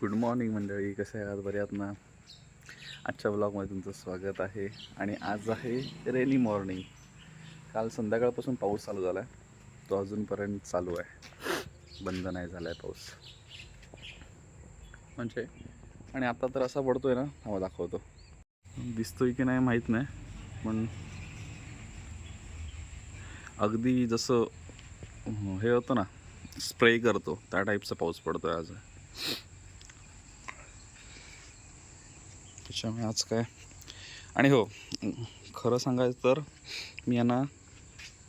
Good morning मंडळी. कसे आहात? आज बऱ्यात ना? आजच्या ब्लॉगमध्ये तुमचं स्वागत आहे. आणि आज आहे रेनी मॉर्निंग काल संध्याकाळपासून पाऊस चालू झाला आहे तो अजूनपर्यंत चालू आहे. बंद नाही झाला आहे पाऊस. म्हणजे? आणि आता तर असा पडतो आहे ना? हवा दाखवतो. दिसतोय की नाही माहीत नाही पण अगदी जसं हे होतं ना स्प्रे करतो. त्या टाईपचा पाऊस पडतो आहे आज. त्याच्यामुळे आज काय? आणि हो खरं सांगायचं तर मी यांना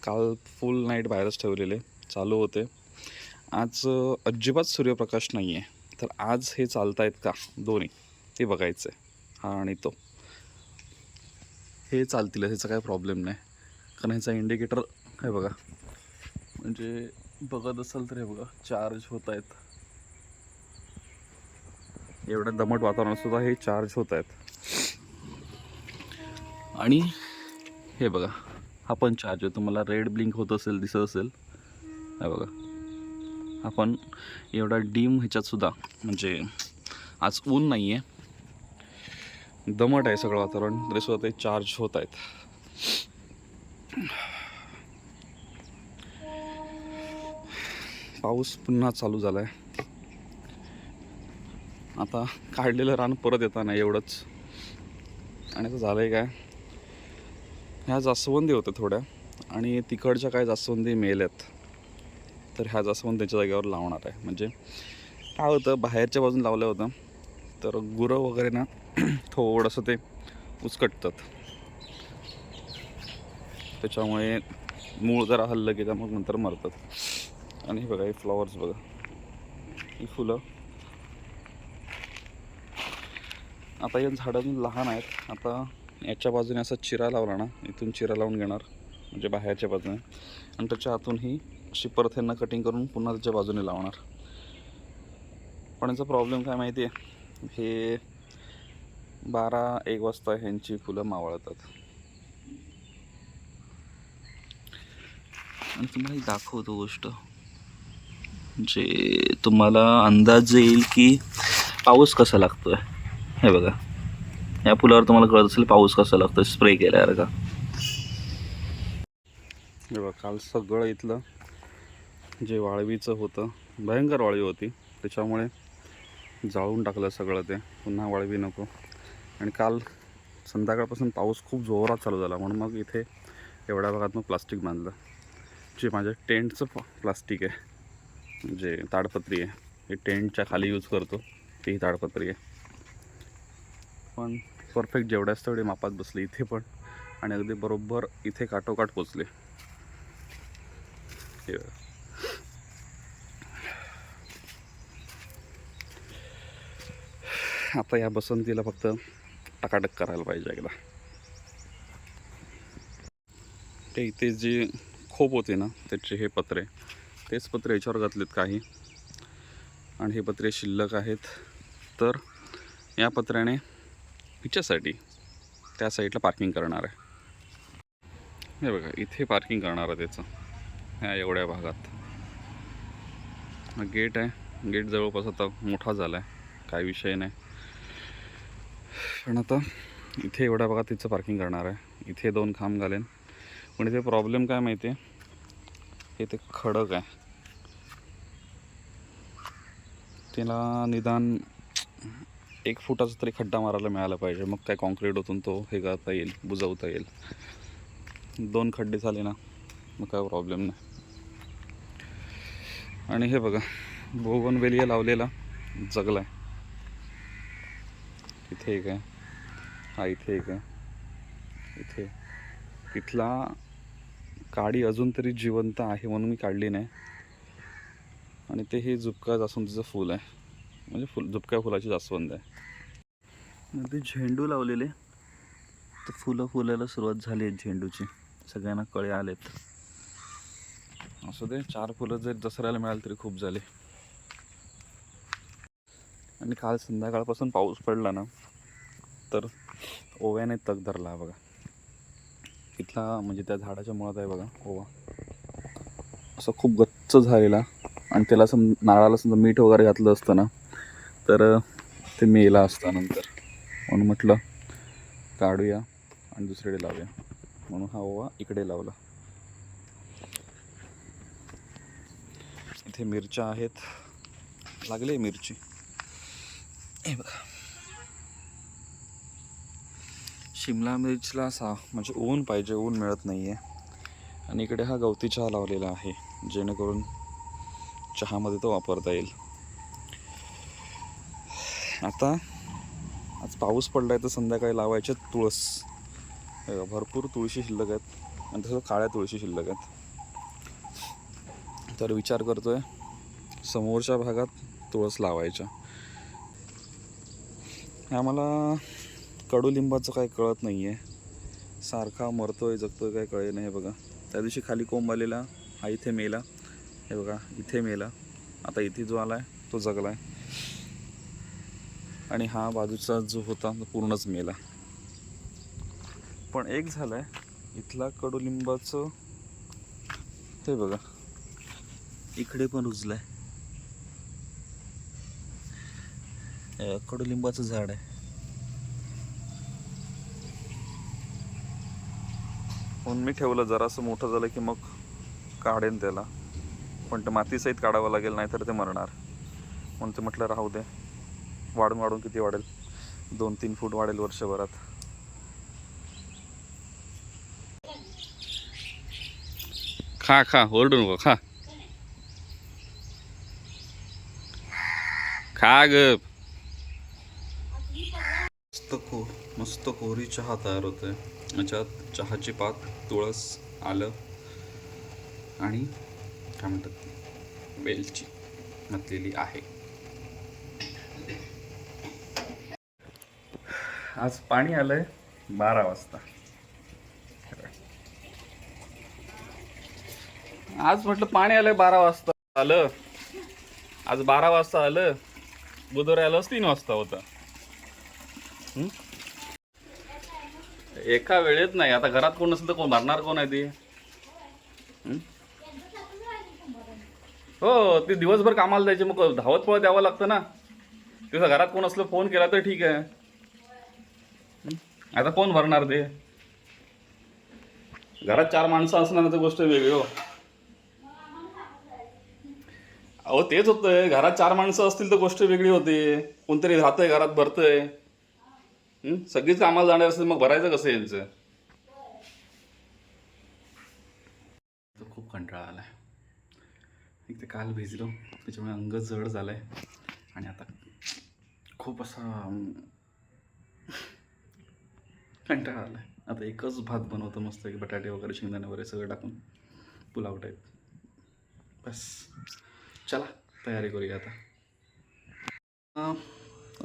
काल फुल नाईट बाहेरच ठेवलेले चालू होते. आज अजिबात सूर्यप्रकाश नाही आहे तर आज हे चालत आहेत का? दोन्ही. ते बघायचं आहे हा आणि तो. हे चालतील ह्याचा काही प्रॉब्लेम नाही. कारण ह्याचा इंडिकेटर आहे बघा. म्हणजे बघत असाल तर हे बघा चार्ज होत आहेत एवढ्या दमट वातावरणात सुद्धा हे चार्ज होत आहेत. आणि हे बघा हा पण चार्ज आहे. तुम्हाला रेड ब्लिंक होत असेल दिसत असेल. हे बघा. आपण एवढा डीम ह्याच्यात सुद्धा म्हणजे आज ऊन नाही आहे दमट आहे सगळं वातावरण. तरी सुद्धा ते चार्ज होत आहेत. पाऊस पुन्हा चालू झाला आहे आता काढलेलं रान परत येताना एवढंच. आणि आता झालं आहे काय? ह्या जास्वंदी होत्या थोड्या. आणि तिकडच्या काय जास्वंदी मेल्यात. तर ह्या जास्वंदीच्या जागेवर लावणार आहे. म्हणजे काय होतं बाहेरच्या बाजून लावलं होतं. तर गुरं वगैरे ना थोडंसं ते उचकटतात त्याच्यामुळे मूळ जरा हल्लं की मग नंतर मरतात. आणि हे बघा हे फ्लॉवर्स बघा. ही फुलं. आता या झाडं अजून लहान आहेत. आता याच्या बाजूने असा चिरा लावला ना इथून चिरा लावून घेणार म्हणजे बाहेरच्या बाजूने. आणि त्याच्या आतूनही अशी परत यांना कटिंग करून पुन्हा त्याच्या बाजूने लावणार. पण याचा प्रॉब्लेम काय माहिती आहे हे बारा एक वाजता ह्यांची फुलं मावळतात. आणि तुम्हाला एक दाखवतो गोष्ट. जे तुम्हाला अंदाज येईल की पाऊस कसा लागतो आहे हे बघा. या पुलावर तुम्हाला कळत असेल पाऊस कसा लागतो स्प्रे केल्यावर का. हे बघा काल सगळं इथलं जे वाळवीचं होतं भयंकर वाळवी होती. त्याच्यामुळे जाळून टाकलं सगळं ते. पुन्हा वाळवी नको. आणि काल संध्याकाळपासून पाऊस खूप जोरात चालू झाला. म्हणून मग इथे एवढ्या भागात मग प्लास्टिक बांधलं. जे माझ्या टेंटचं प्लास्टिक आहे जे ताडपत्री आहे हे टेंटच्या खाली यूज करतो तेही ताडपत्री आहे. पण परफेक्ट जेवढ्याच तेवढे मापात बसले इथे पण. आणि अगदी बरोबर इथे काठोकाठ पोचले. आता या बसंतीला फक्त टकाटक करायला पाहिजे एकदा. ते इथे जे खोप होते ना त्याचे हे पत्रे तेच पत्रे याच्यावर घातलेत काही. आणि हे पत्रे शिल्लक आहेत. तर या पत्र्याने हिच्यासाठी. त्या साईडला पार्किंग करणार आहे. हे बघा इथे पार्किंग करणार आहे त्याचं. ह्या एवढ्या भागात. हा गेट आहे. गेट जवळपास आता मोठा झाला आहे काय विषय नाही. पण आता इथे एवढ्या भागात तिचं पार्किंग करणार आहे. इथे दोन खांब घालेन. पण इथे प्रॉब्लेम काय माहिती आहे हे ते खडक आहे. तिला निदान एक फुटाचा तरी खड्डा मारायला मिळाला पाहिजे. मग काय कॉन्क्रीट होतून तो हे करता येईल बुजवता येईल. दोन खड्डे झाले ना मग काय प्रॉब्लेम नाही. आणि हे बघा बोगनवेलिया लावलेला जगला आहे. इथे एक आहे. हा इथे एक आहे. इथे. तिथला काडी अजून तरी जिवंत आहे म्हणून मी काढली नाही. आणि ते हे असून तिचं फूल आहे. म्हणजे फुल झुपक्या फुलाची जास्वंद आहे. ते झेंडू लावलेले. तर फुलं फुलायला सुरुवात झाली आहे झेंडूची. सगळ्यांना कळे आलेत. असं ते चार फुलं जर दसऱ्याला मिळाली तरी खूप झाले. आणि काल संध्याकाळपासून पाऊस पडला ना तर ओव्याने तग धरला बघा. इथला म्हणजे त्या झाडाच्या मुळात आहे बघा ओवा. असं खूप गच्च झालेला. आणि त्याला असं नारळाला समजा मीठ वगैरे घातलं असतं ना तर ते मेला असता नंतर म्हणून म्हटलं काढूया आणि दुसरीकडे लावूया. म्हणून हा ओवा इकडे लावला. इथे मिरच्या आहेत. लागले मिरची. हे बघा. शिमला मिरचीला असा म्हणजे ऊन पाहिजे ऊन मिळत नाही आहे आणि इकडे हा गवती चहा लावलेला आहे जेणेकरून चहामध्ये तो वापरता येईल. आता आज पाऊस पडला आहे तर संध्याकाळी लावायचे तुळस. हे बघा, भरपूर तुळशी शिल्लक आहेत. आणि तसं काळ्या तुळशी शिल्लक आहेत. तर विचार करतोय समोरच्या भागात तुळस लावायच्या. आम्हाला कडुलिंबाचं काही कळत नाही आहे सारखा मरतोय जगतोय काय कळे नाही हे बघा. त्या दिवशी खाली कोंब आलेला हा इथे मेला. हे बघा इथे मेला. आता इथे जो आला आहे तो जगला आहे आणि हा बाजूचा जो होता तो पूर्णच मेला. पण एक झालं आहे इथला कडुलिंबाचं ते बघा इकडे पण रुजलं आहे कडुलिंबाचं झाड आहे. म्हणून मी ठेवलं जरासं मोठं झालं की मग काढेन त्याला. पण ते मातीसहित काढावं लागेल नाही तर ते मरणार. म्हणून ते म्हटलं राहू दे. वाढून वाढून किती वाढेल? दोन तीन फूट वाढेल वर्षभरात. खा खा ओरडू नको खा. खा ग मस्त को मस्त कोरी चहा तयार होतोय. याच्यात चहाची पात तुळस आलं आणि काय म्हणतात? वेलची घातलेली आहे. आज पाणी आलंय बारा वाजता. आज म्हटलं पाणी आलंय बारा वाजता आलं. आज बारा वाजता आलं. बुधवारी आलं तीन वाजता होतं. एका वेळेत नाही. आता घरात कोण नसेल तर कोण भरणार कोण आहे ते? हो? ते दिवसभर कामाला जायचे. मग धावत पळत द्यावं लागतं ना. तिथं घरात कोण असलं फोन केला तर ठीक आहे. आता कोण भरणार ते? घरात चार माणसं असणार तर गोष्ट वेगळी हो. अहो तेच होतंय. घरात चार माणसं असतील तर गोष्ट वेगळी होते. कोणतरी राहतंय घरात भरतंय. सगळीच कामाला जाणार असेल मग भरायचं कसं यांचं? खूप कंटाळा आलाय. एक तर काल भिजलो. त्याच्यामुळे अंग जड झालंय. आणि आता खूप असा कंटाळा आलाय. आता एकच भात बनवतो मस्त की बटाटे वगैरे शेंगदाणे वगैरे सगळं टाकून पुलाव टाईप बस. चला तयारी करूया आता.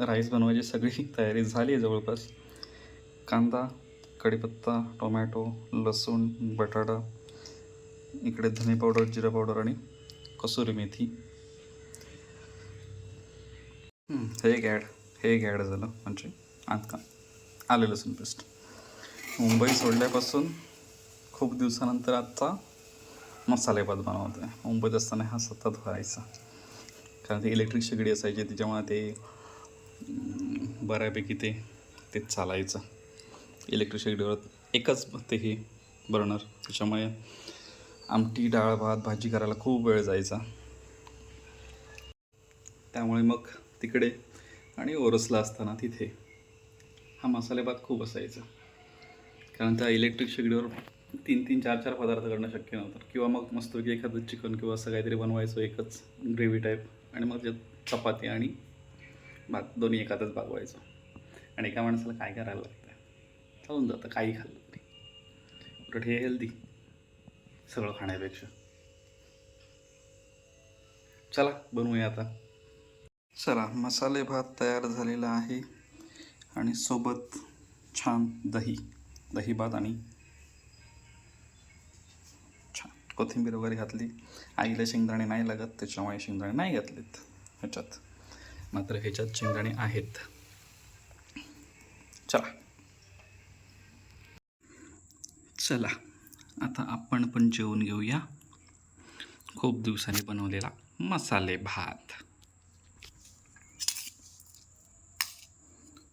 राईस बनवायची सगळी तयारी झाली आहे जवळपास. कांदा कढीपत्ता टोमॅटो लसूण बटाटा इकडे धने पावडर जिरा पावडर आणि कसुरी मेथी. हे एक ॲड हे एक ॲड झालं म्हणजे आत का आले लसूण पेस्ट मुंबई सोडल्यापासून खूप दिवसानंतर आजचा मसालेभात बनवतो आहे मुंबईत असताना हा सतत व्हायचा. कारण ते इलेक्ट्रिक शेगडी असायची त्याच्यामुळे ते बऱ्यापैकी ते तेच चालायचं. इलेक्ट्रिक शेगडीवर एकच ते हे बर्नर त्याच्यामुळे आमटी डाळ भात भाजी करायला खूप वेळ जायचा. त्यामुळे मग तिकडे आणि ओरसला असताना तिथे हा मसालेभात खूप असायचा. कारण त्या इलेक्ट्रिक शेगडीवर तीन तीन चार चार पदार्थ करणं शक्य नव्हतं. किंवा मग मस्तपैकी एखादं चिकन किंवा असं काहीतरी बनवायचं एकच ग्रेव्ही टाईप आणि मग त्यात चपाती आणि भात दोन्ही एखादंच भागवायचं. आणि एका माणसाला काय करायला लागतं चालून जातं काही खाल्लं तरी उलट हे हेल्दी सगळं खाण्यापेक्षा. चला बनवूया आता. चला मसाले भात तयार झालेला आहे. आणि सोबत छान दही. दही भात आणि छान कोथिंबीर वगैरे घातली. आईला शेंगदाणे नाही लागत त्याच्यामुळे शेंगदाणे नाही घातलेत. ह्याच्यात. मात्र ह्याच्यात शेंगदाणे आहेत. चला. चला. आता आपण पण जेवून घेऊया. खूप दिवसांनी बनवलेला मसाले भात.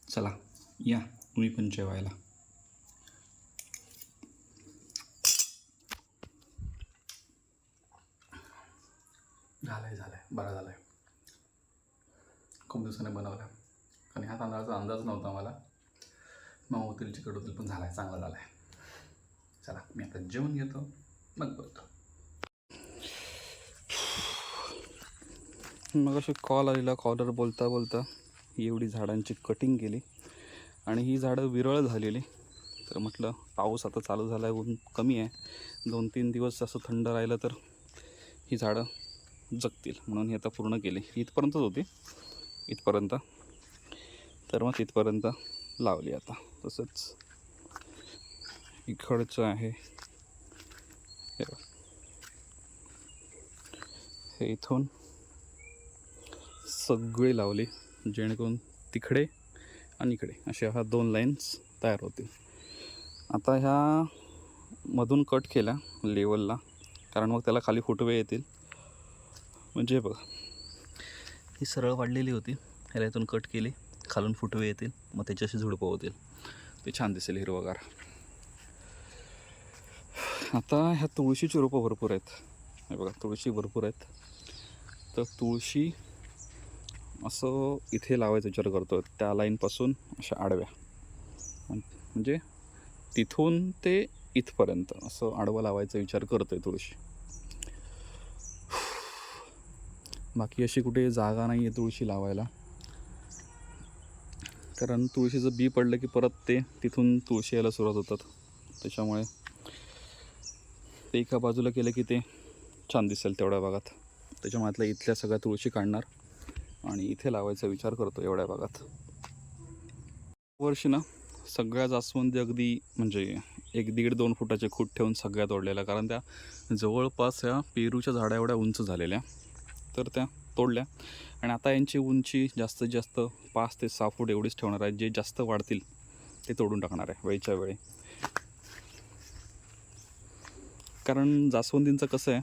चला. या. तुम्ही पण जेवायला. बरा झाला आहे खूप दिवसाने बनवलं आणि ह्या तांदळाचा अंदाज नव्हता मला. मग होतील चिकट होतील पण झालाय चांगला आहे चला मी आता जेवण घेतो मग बघतो मग अशी कॉल आलेला कॉलर बोलता बोलता एवढी झाडांची कटिंग केली. आणि ही झाडं विरळ झालेली. तर म्हटलं पाऊस आता चालू झाला आहे ऊन कमी आहे. दोन तीन दिवस असं थंड राहिलं तर ही झाडं जगतील म्हणून हे आता पूर्ण केली. इथपर्यंतच होती. इथपर्यंत. तर मग तिथपर्यंत लावली आता. तसंच इकडचं आहे. हे इथून सगळे लावले जेणेकरून तिकडे आणि इकडे. अशा ह्या दोन लाईन्स तयार होतील. आता ह्या मधून कट केला लेवलला कारण मग त्याला खाली फुटवे येतील. म्हणजे बघा. ही सरळ वाढलेली होती. ह्याला इथून कट केली. खालून फुटवे येतील. मग त्याच्याशी झुडपं होतील. ते छान दिसेल हिरवगार. आता ह्या तुळशीची रोपं भरपूर आहेत. हे बघा तुळशी भरपूर आहेत. तर तुळशी असं इथे लावायचा विचार करतो त्या लाईनपासून अशा आडव्या. म्हणजे तिथून ते इथपर्यंत असं आडवं लावायचा विचार करतो आहे तुळशी. बाकी अशी कुठे जागा नाही आहे तुळशी लावायला. कारण तुळशीचं बी पडलं की परत ते तिथून तुळशी यायला सुरुवात होतात. त्याच्यामुळे ते एका बाजूला केलं की ते छान दिसेल तेवढ्या भागात. त्याच्यामुळे आतल्या इथल्या सगळ्या तुळशी काढणार आणि इथे लावायचा विचार करतो एवढ्या भागात. वर्षी ना सगळ्या जास्वंदी अगदी म्हणजे एक दीड दोन फुटाचे खूट ठेवून सगळ्या तोडलेल्या कारण त्या जवळपास ह्या पेरूच्या झाडा एवढ्या उंच झालेल्या. तर त्या तोडल्या. आणि आता यांची उंची जास्तीत जास्त पाच ते सहा फूट एवढीच ठेवणार आहे. जे जास्त वाढतील ते तोडून टाकणार आहे वेळच्या वेळी. कारण जास्वंदींचं कसं आहे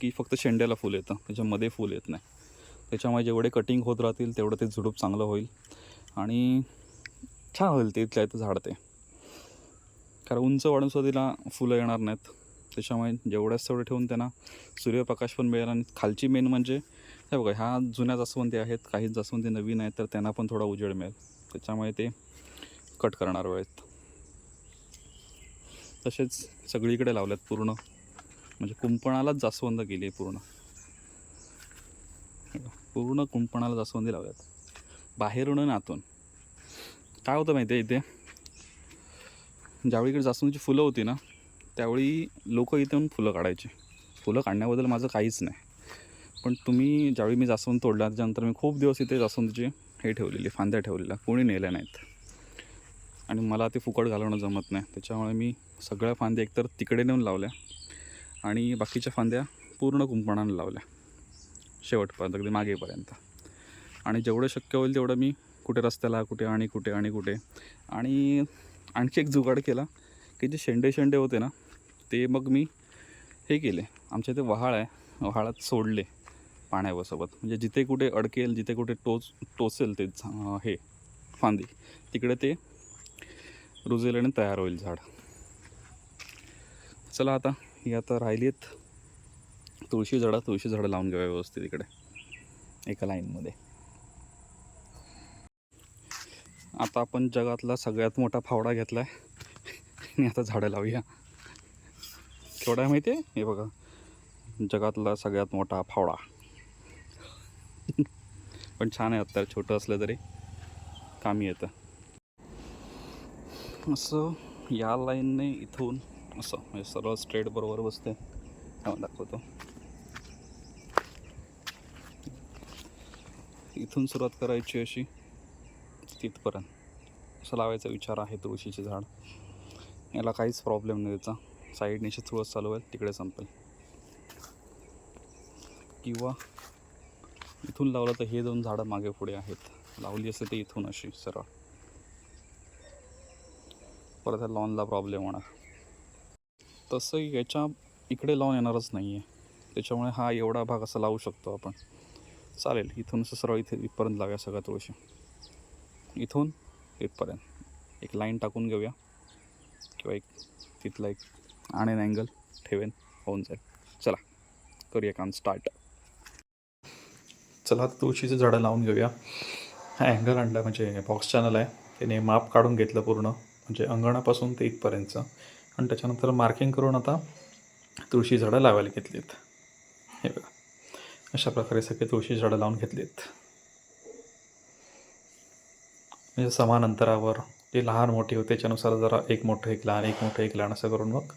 की फक्त शेंड्याला फूल येतं. त्याच्यामध्ये फूल येत नाही. त्याच्यामुळे जेवढे कटिंग होत राहतील तेवढं ते झुडूप चांगलं होईल. आणि छान होईल ते इथल्या इथं झाड ते. कारण उंच वाढून सुद्धा तिला फुलं येणार नाहीत. त्याच्यामुळे जेवढ्याच तेवढं ठेवून त्यांना सूर्यप्रकाश पण मिळेल आणि खालची मेन म्हणजे हे बघा ह्या जुन्या जास्वंदी आहेत काही जास्वंदी नवीन आहेत तर त्यांना पण थोडा उजेड मिळेल. त्याच्यामुळे ते कट करणार वेळेत. तसेच सगळीकडे लावल्यात पूर्ण. म्हणजे कुंपणालाच जास्वंद गेली पूर्ण. पूर्ण कुंपणाला जास्वंदी लावल्यात. बाहेरून आणि आतून. काय होतं माहिती आहे इथे ज्यावेळीकडे जास्वंदीची फुलं होती ना त्यावेळी लोक इथे येऊन फुलं काढायचे. फुलं काढण्याबद्दल माझं काहीच नाही. पण तुम्ही ज्यावेळी मी जास्वंद तोडला त्याच्यानंतर मी खूप दिवस इथे जास्वंदीची हे ठेवलेली फांद्या ठेवलेल्या कोणी नेल्या नाहीत. आणि मला ते फुकट घालवणं जमत नाही. त्याच्यामुळे मी सगळ्या फांद्या एकतर तिकडे नेऊन लावल्या आणि बाकीच्या फांद्या पूर्ण कुंपणाने लावल्या. शेवटपर्यंत अगदी मागेपर्यंत. आणि जेवढं शक्य होईल तेवढं मी कुठे रस्त्याला कुठे आणि कुठे आणि कुठे. आणि आणखी एक जुगाड केला की जे शेंडे शेंडे होते ना ते मग मी हे केले. आमच्या इथे वहाळ आहे. वहाळात सोडले पाण्यासोबत. म्हणजे जिथे कुठे अडकेल जिथे कुठे टोच टोचेल ते झा- हे फांदी तिकडे ते रुजेल आणि तयार होईल झाड. चला आता ही आता राहिली आहेत तुळशी झाडं तुळशी झाडं लावून घेऊया व्यवस्थित इकडे. एका लाईनमध्ये. आता आपण जगातला सगळ्यात मोठा फावडा घेतला आहे आणि आता झाडं लावूया. केवढा आहे माहिती आहे? हे बघा. जगातला सगळ्यात मोठा फावडा. पण छान आहे आता छोटं असलं तरी कामी येतं. असं या लाईनने इथून असं म्हणजे सरळ स्ट्रेट बरोबर बसते दाखवतो इथून सुरुवात करायची अशी तिथपर्यंत. असं लावायचा विचार आहे तुळशीचे झाड. याला काहीच प्रॉब्लेम नाही त्याचा. साईडने अशी चालू आहे तिकडे संपेल. किंवा इथून लावलं तर हे दोन झाडं मागे पुढे आहेत. लावली असते तर इथून अशी सरळ. परत ह्या लॉनला प्रॉब्लेम होणार. तसं याच्या इकडे लॉन येणारच नाही आहे त्याच्यामुळे हा एवढा भाग असा लावू शकतो आपण. चालेल इथून असं सरळ इथे इथपर्यंत लावूया सगळ्या तुळशी. इथून इथपर्यंत. एक लाईन टाकून घेऊया. किंवा एक तिथला एक आणेन अँगल ठेवेन. होऊन जाईल. चला करूया काम स्टार्ट चला आता तुळशीचं झाडं लावून घेऊया. हा अँगल आणला म्हणजे बॉक्स चॅनल आहे. त्याने माप काढून घेतलं पूर्ण. म्हणजे अंगणापासून ते इथपर्यंतचं आणि त्याच्यानंतर मार्किंग करून आता तुळशी झाडं लावायला घेतलीत. हे बघा. अशा प्रकारे सगळे तुळशी झाडं लावून घेतलीत. म्हणजे समान अंतरावर जे लहान मोठे होते त्याच्यानुसार जरा एक मोठं एक लहान एक मोठं एक लहान असं करून मग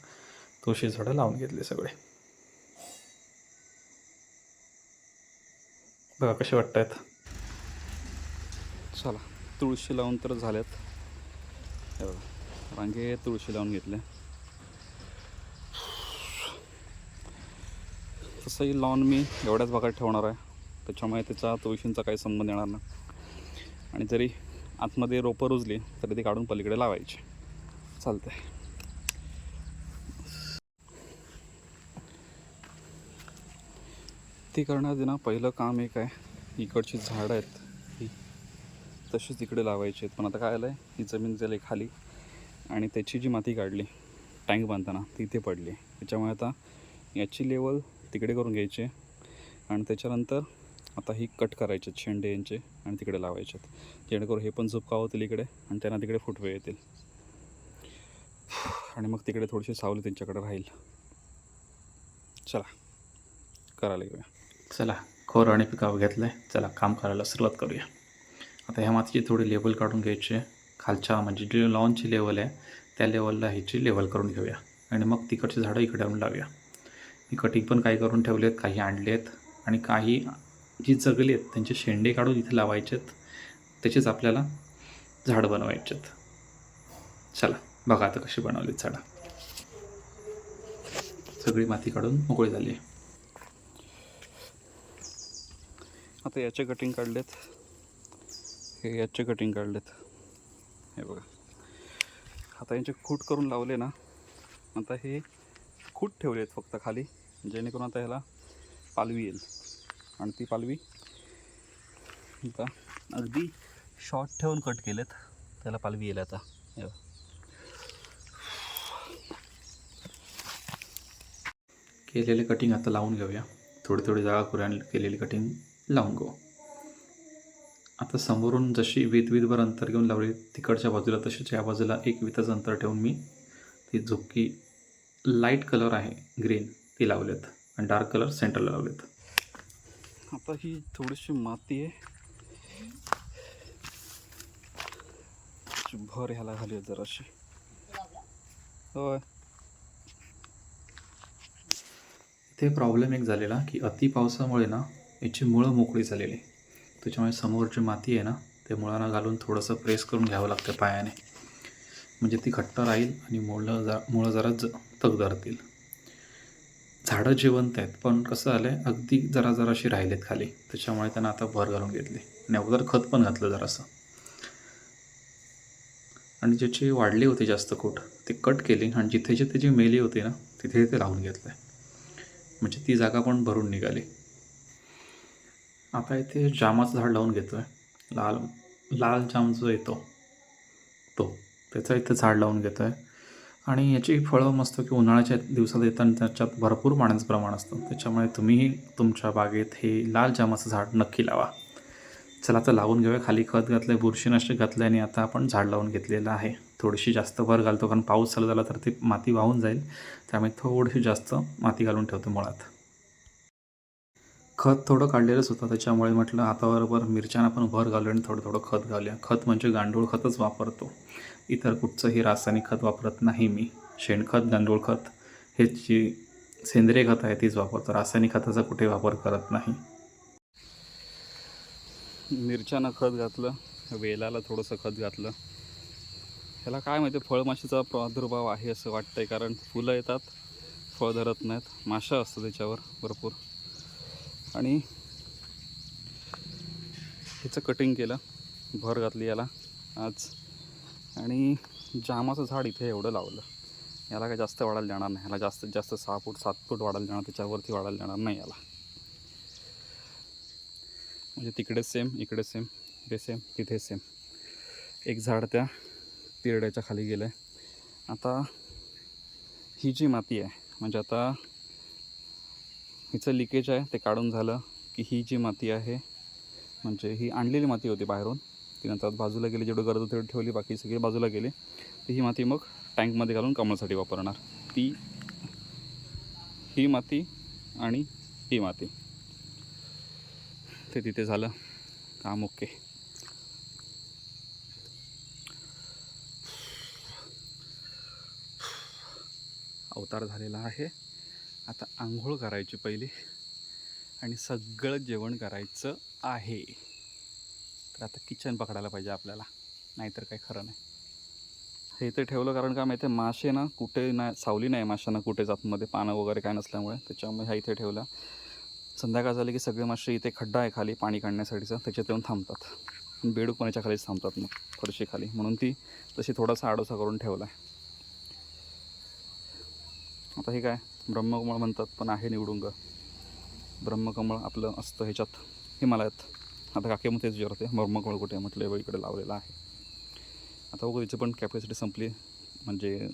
तुळशी झाडं लावून घेतले सगळे. बघा कसे वाटत आहेत. चला तुळशी लावून तर झाल्यात. हे बघा रांगे तुळशी लावून घेतले. तसंही लॉन मी एवढ्याच भागात ठेवणार आहे. त्याच्यामुळे त्याचा तुळशींचा काही संबंध येणार नाही. आणि जरी आतमध्ये रोपं रुजली तरी ती काढून पलीकडे लावायची. चालतं आहे ती करण्याआधी ना पहिलं काम एक आहे इकडची झाडं आहेत ही. तशीच इकडे लावायची आहेत. पण आता काय आलं आहे ही जमीन झाली खाली आणि त्याची जी माती काढली टँक बांधताना ती इथे पडली. त्याच्यामुळे आता याची लेवल तिकडे करून घ्यायची आणि त्याच्यानंतर आता ही कट करायचे आहेत शेंडे यांचे आणि तिकडे लावायचे आहेत. जेणेकरून हे पण झुपका होतील इकडे आणि त्यांना तिकडे फुटवे येतील. आणि मग तिकडे थोडीशी सावली त्यांच्याकडे राहील. चला करायला घेऊया चला खोर आणि पिकावर घेतलं आहे चला काम करायला सुरुवात करूया. आता ह्या मातीची थोडी लेवल काढून घ्यायची. आहे खालच्या म्हणजे जी लॉनची लेवल आहे त्या लेवलला ह्याची लेवल करून घेऊया. आणि मग तिकडची झाडं इकडे आणून लावूया. मी कटिंग पण काही करून ठेवले आहेत काही आणले आहेत आणि काही जी जगली आहेत त्यांचे शेंडे काढून इथे लावायचे आहेत त्याचेच आपल्याला झाडं बनवायचे आहेत चला बघा आता कशी बनवलीत झाडं. सगळी माती काढून मोकळी झाली आहे. आता याचे कटिंग काढलेत. हे याचे कटिंग काढलेत. हे बघा. आता यांचे खूट करून लावले ना आता हे खूट ठेवले आहेत फक्त खाली जेणेकरून आता ह्याला पालवी येईल. आणि ती पालवी आता अगदी शॉर्ट ठेवून कट केलेत. त्याला पालवी येईल आता. हे बघा. केलेले कटिंग आता लावून घेऊया. थोडी थोडी जागा करून केलेली कटिंग लावून घेऊ आता समोरून जशी वीत वीतभर अंतर घेऊन लावली तिकडच्या बाजूला तशीच या बाजूला एक विताचं अंतर ठेवून मी ती झोपकी लाइट कलर आहे ग्रीन ती लावलेत. आणि डार्क कलर सेंटरला लावलेत. आता ही थोडीशी माती आहे. भर ह्याला घाली जराशी. होय. इथे प्रॉब्लेम एक झालेला की अति पावसामुळे ना याची मुळं मोकळी झालेली. त्याच्यामुळे समोरची माती आहे ना ते मुळांना घालून थोडंसं प्रेस करून घ्यावं लागतं पायाने. म्हणजे ती घट्ट राहील आणि मुळं जा मुळं जरा ज तग धरतील. झाडं जिवंत आहेत पण कसं आलं आहे अगदी जरा जराशी राहिलेत खाली. त्याच्यामुळे त्यांना आता भर घालून घेतली. आणि अगोदर खत पण घातलं जरासं. आणि ज्याची वाढली होती जास्त कोट ते कट केली. आणि जिथे जिथे जी मेली होती ना तिथे ते लावून घेतलं आहे म्हणजे ती जागा पण भरून निघाली. आता इथे जामाचं झाड लावून घेतो आहे लाल लाल जाम जो येतो तो त्याचं इथे झाड लावून घेतो आहे आणि याची फळं मस्त की उन्हाळ्याच्या दिवसात येताना त्याच्यात भरपूर पाण्याचं प्रमाण असतं. त्याच्यामुळे तुम्हीही तुमच्या बागेत हे लाल जामाचं झाड नक्की लावा. चला आता लावून घेऊया. खाली खत घातलं आहे बुरशीनाशक घातलं आणि आता आपण झाड लावून घेतलेलं आहे. थोडीशी जास्त भर घालतो कारण पाऊस चालू झाला तर ती माती वाहून जाईल. त्यामुळे थोडीशी जास्त माती घालून ठेवतो मुळात. खत थोडं काढलेलंच होतं. त्याच्यामुळे म्हटलं हाताबरोबर मिरच्यांना पण भर घालूया आणि थोडं थोडं खत घालूया. खत म्हणजे गांडूळ खतच वापरतो. इतर कुठचंही रासायनिक खत वापरत नाही मी. शेणखत गांडूळ खत हे जी सेंद्रिय खत आहे तीच वापरतो. रासायनिक खताचा कुठे वापर करत नाही. मिरच्यानं खत घातलं वेलाला थोडंसं खत घातलं. ह्याला काय माहिती फळमाशीचा प्रादुर्भाव आहे असं वाटतंय. कारण फुलं येतात फळ धरत नाहीत. माशा असतं त्याच्यावर भरपूर. आणि ह्याचं कटिंग केलं भर घातली याला आज. आणि जामाचं झाड इथे एवढं लावलं. याला काय जास्त वाढायला देणार नाही. ह्याला जास्तीत जास्त सहा फूट सात फूट वाढायला देणार त्याच्यावरती वाढायला देणार नाही याला. म्हणजे तिकडे सेम इकडे सेम इथे सेम तिथे सेम एक झाड त्या तिरड्याच्या खाली गेलं आहे आता ही जी माती आहे म्हणजे आता हिचं लिकेज आहे ते काढून झालं की ही जी माती आहे म्हणजे ही आणलेली माती होती बाहेरून ती नंतर बाजूला गेली जेवढं गरज होती तेवढी ठेवली बाकी सगळी बाजूला गेली. तर ही माती मग टँकमध्ये घालून कमळसाठी वापरणार. ती ही माती आणि ही माती. ते तिथे झालं. काम ओके. अवतार झालेला आहे. आता आंघोळ करायची पहिली आणि सगळं जेवण करायचं आहे. तर आता किचन पकडायला पाहिजे आपल्याला नाहीतर काही खरं नाही. हे इथे ठेवलं कारण का माहिती आहे मासे ना कुठे नाही सावली नाही माशांना कुठे आतमध्ये पानं वगैरे काय नसल्यामुळे. त्याच्यामुळे ह्या इथे ठेवल्या. संध्याकाळ झाली की सगळे मासे इथे खड्डा आहे खाली पाणी काढण्यासाठीचं. त्याच्यात येऊन थांबतात बेडूक पाण्याच्या खालीच थांबतात मग फरशीखाली म्हणून ती तशी थोडासा आडोसा करून ठेवला आहे आता हे काय? ब्रह्मकमळ म्हणतात पण आहे निवडुंग. ब्रह्मकमळ आपलं असतं ह्याच्यात हिमालयात. आता काके मग तेच विचारते ब्रह्मकमळ कुठे म्हटलं "हे इकडे लावलेलं आहे. आता बघू त्याची पण कॅपॅसिटी संपली. म्हणजे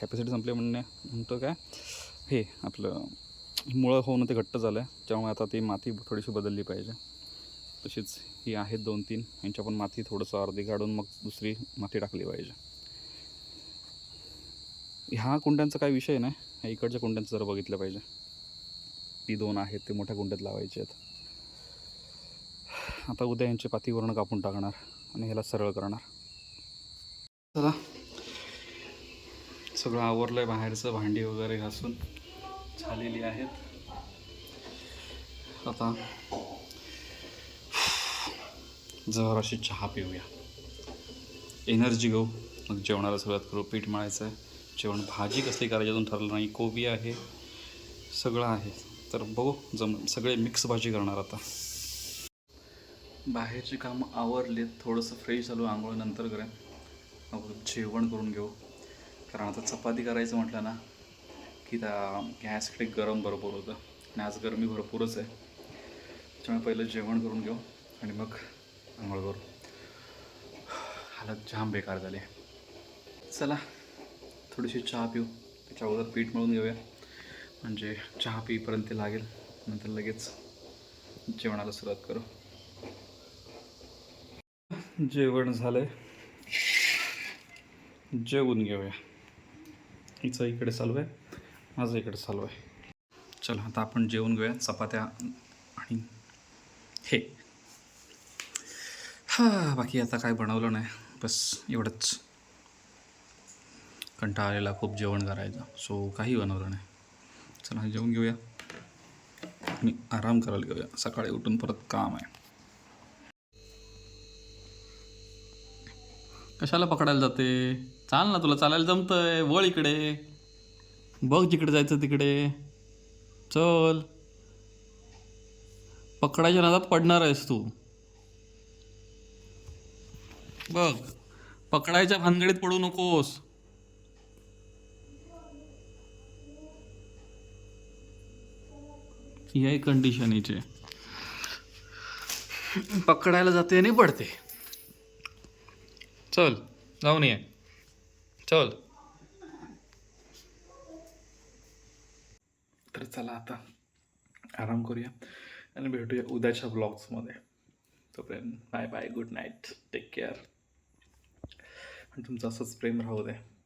कॅपॅसिटी संपली म्हणणे म्हणतो काय? हे आपलं मुळं होऊन ते घट्ट झालं आहे त्यामुळे आता ती माती थोडीशी बदलली पाहिजे. तशीच ही आहेत दोन तीन यांच्या पण माती थोडंसं अर्धी काढून मग दुसरी माती टाकली पाहिजे. ह्या कुंड्यांचा काही विषय नाही. ह्या इकडच्या कुंड्यांचं जरा बघितलं पाहिजे. ती दोन आहेत ते मोठ्या कुंड्यात लावायचे आहेत. आता उद्या यांचे पातीवरण कापून टाकणार आणि ह्याला सरळ करणार. चला. सगळं आवरलं आहे बाहेरचं भांडी वगैरे घासून झालेली आहेत. आता जराशी चहा पिऊया. एनर्जी घेऊ मग जेवणाला सुरुवात करू. पीठ मळायचं आहे जेवण भाजी कसली करायची अजून ठरलं नाही. कोबी आहे सगळं आहे. तर बघू जम सगळे मिक्स भाजी करणार आता. बाहेरची कामं आवरलेत थोडंसं फ्रेश झालो आंघोळ नंतर करेन. जेवण करून घेऊ. कारण आता चपाती करायचं म्हटलं ना की त्या गॅसकडे गरम भरपूर होतं. आणि आज गरमी भरपूरच आहे. त्याच्यामुळे पहिलं जेवण करून घेऊ आणि मग आंघोळ करू. हालत जाम बेकार झाली चला थोडीशी चहा पिऊ. त्याच्या अगोदर पीठ मळून घेऊया. म्हणजे चहा पिईपर्यंत ते लागेल. नंतर लगेच जेवणाला सुरुवात करू. जेवण झालंय. जेवून घेऊया. हिचं इकडे चालू आहे. माझं इकडे चालू आहे. चला आता आपण जेवून घेऊया. चपात्या आणि हे. हा बाकी आता काय बनवलं नाही. बस एवढंच. कंटाळा आलेला खूप जेवण करायचं. सो काही बनवलं नाही. चला जेवून घेऊया. आणि आराम करायला घेऊया. सकाळी उठून परत काम आहे. कशाला पकडायला जाते? चाल ना तुला चालायला जमतंय. वळ इकडे. बघ जिकडे जायचं तिकडे. चल. पकडायच्या नादात पडणार आहेस तू. बघ. पकडायच्या भानगडीत पडू नकोस. ही कंडिशनीचे कंडिशन पकडायला जाते आणि पडते. चल जाऊन ये. चल. तर चला आता आराम करूया आणि भेटूया उद्याच्या ब्लॉग्समध्ये तोपर्यंत bye bye good night take care आणि तुमचं असंच प्रेम राहू दे.